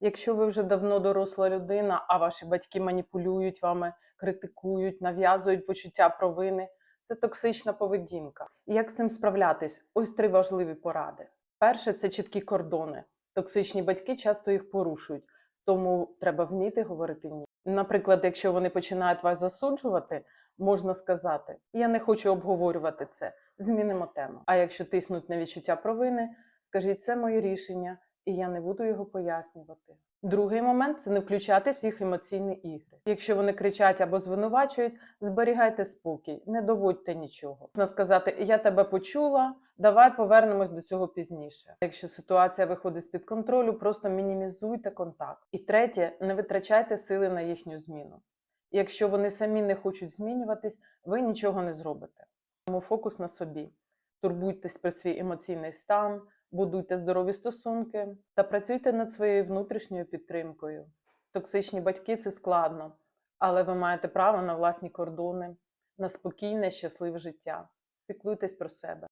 Якщо ви вже давно доросла людина, а ваші батьки маніпулюють вами, критикують, нав'язують почуття провини, це токсична поведінка. Як з цим справлятись? Ось три важливі поради. Перше це чіткі кордони. Токсичні батьки часто їх порушують, тому треба вміти говорити ні. Наприклад, якщо вони починають вас засуджувати, можна сказати: Я не хочу обговорювати це, змінимо тему. А якщо тиснуть на відчуття провини, скажіть, це моє рішення, і я не буду його пояснювати. Другий момент це не включатись їх емоційні ігри. Якщо вони кричать або звинувачують, зберігайте спокій, не доводьте нічого. Можна сказати, я тебе почула, давай повернемось до цього пізніше. Якщо ситуація виходить з під контролю, просто мінімізуйте контакт. І третє, не витрачайте сили на їхню зміну. Якщо вони самі не хочуть змінюватись, ви нічого не зробите. Тому фокус на собі. Турбуйтесь про свій емоційний стан, будуйте здорові стосунки та працюйте над своєю внутрішньою підтримкою. Токсичні батьки це складно, але ви маєте право на власні кордони, на спокійне, щасливе життя. Піклуйтесь про себе.